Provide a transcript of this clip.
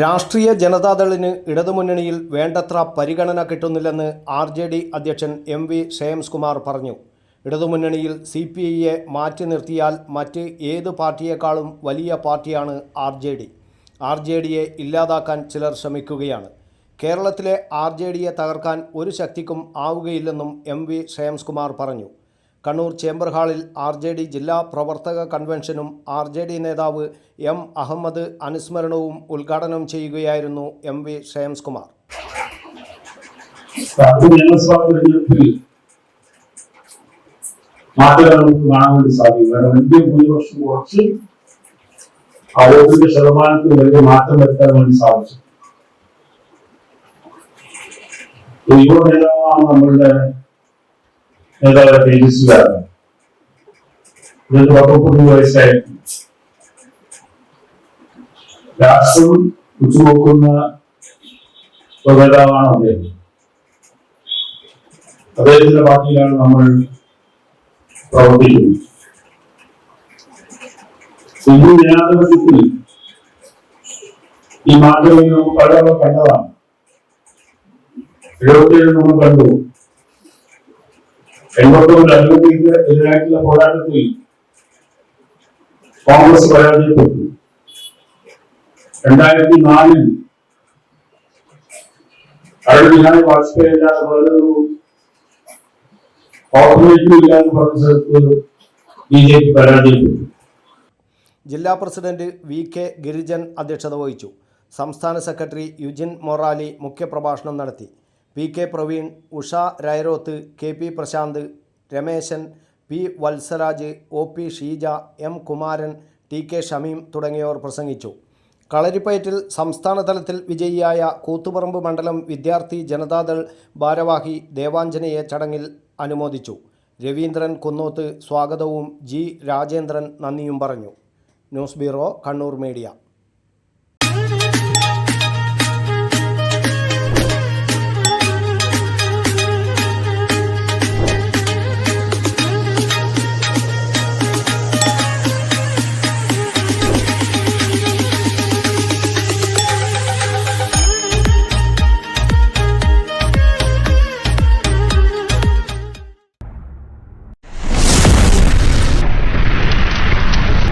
രാഷ്ട്രീയ ജനതാദളിന് ഇടതുമുന്നണിയിൽ വേണ്ടത്ര പരിഗണന കിട്ടുന്നില്ലെന്ന് ആർ ജെ ഡി അധ്യക്ഷൻ എം വി ശ്രേയംസ് കുമാർ പറഞ്ഞു. ഇടതുമുന്നണിയിൽ സി പി ഐയെ മാറ്റി നിർത്തിയാൽ മറ്റ് ഏത് പാർട്ടിയേക്കാളും വലിയ പാർട്ടിയാണ് R J D R J ഡിയെ ഇല്ലാതാക്കാൻ ചിലർ ശ്രമിക്കുകയാണ്. കേരളത്തിലെ ആർ ജെ ഡിയെ തകർക്കാൻ ഒരു ശക്തിക്കും ആവുകയില്ലെന്നും എം വി ശ്രേയംസ് കുമാർ പറഞ്ഞു. കണ്ണൂർ ചേംബർ ഹാളിൽ ആർ ജെ ഡി ജില്ലാ പ്രവർത്തക കൺവെൻഷനും ആർ ജെ ഡി നേതാവ് എം അഹമ്മദ് അനുസ്മരണവും ഉദ്ഘാടനം ചെയ്യുകയായിരുന്നു എം വി ശ്രേയംസ് കുമാർ ശതമാനത്തിൽ നമ്മളുടെ നേതാവ് തേജസ്വിയാണ് ഇതിന് പത്തൊമ്പത് വയസ്സായിരുന്നു രാഷ്ട്രം ഉച്ചുനോക്കുന്ന ഒരു നേതാവാണ് അദ്ദേഹം. അദ്ദേഹത്തിന്റെ പാർട്ടിയിലാണ് നമ്മൾ പ്രവർത്തിക്കുന്നത്. ഹിന്ദു ജനാധിപത്യത്തിൽ ഈ മാറ്റങ്ങൾ നമുക്ക് പലതവണ കണ്ടതാണ്. എഴുപത്തിയേഴ് നമ്മൾ കണ്ടു. എൺപത്തൊന്നിൽ അഴിമതിക്ക് എതിരായിട്ടുള്ള പോരാട്ടത്തിൽ കോൺഗ്രസ് പരാജയപ്പെട്ടു. രണ്ടായിരത്തി നാലിൽ അടൽ ബിഹാരി വാജ്പേയി അല്ലാതെ ജില്ലാ പ്രസിഡന്റ് വി കെ ഗിരിജൻ അധ്യക്ഷത വഹിച്ചു. സംസ്ഥാന സെക്രട്ടറി യുജിൻ മൊറാലി മുഖ്യപ്രഭാഷണം നടത്തി. P K Praveen Usha Rairoth K P Prasanth Rameshan P Valsaraj O P Sheeja M Kumaran T K Shameem തുടങ്ങിയവർ പ്രസംഗിച്ചു. കളരിപ്പയറ്റിൽ സംസ്ഥാന തലത്തിൽ വിജയിയായ കൂത്തുപറമ്പ് മണ്ഡലം വിദ്യാർത്ഥി ജനതാദൾ ഭാരവാഹി ദേവാഞ്ജനയെ ചടങ്ങിൽ അനുമോദിച്ചു. രവീന്ദ്രൻ കുന്നോത്ത് സ്വാഗതവും ജി രാജേന്ദ്രൻ നന്ദിയും പറഞ്ഞു. News bureau Kannur media.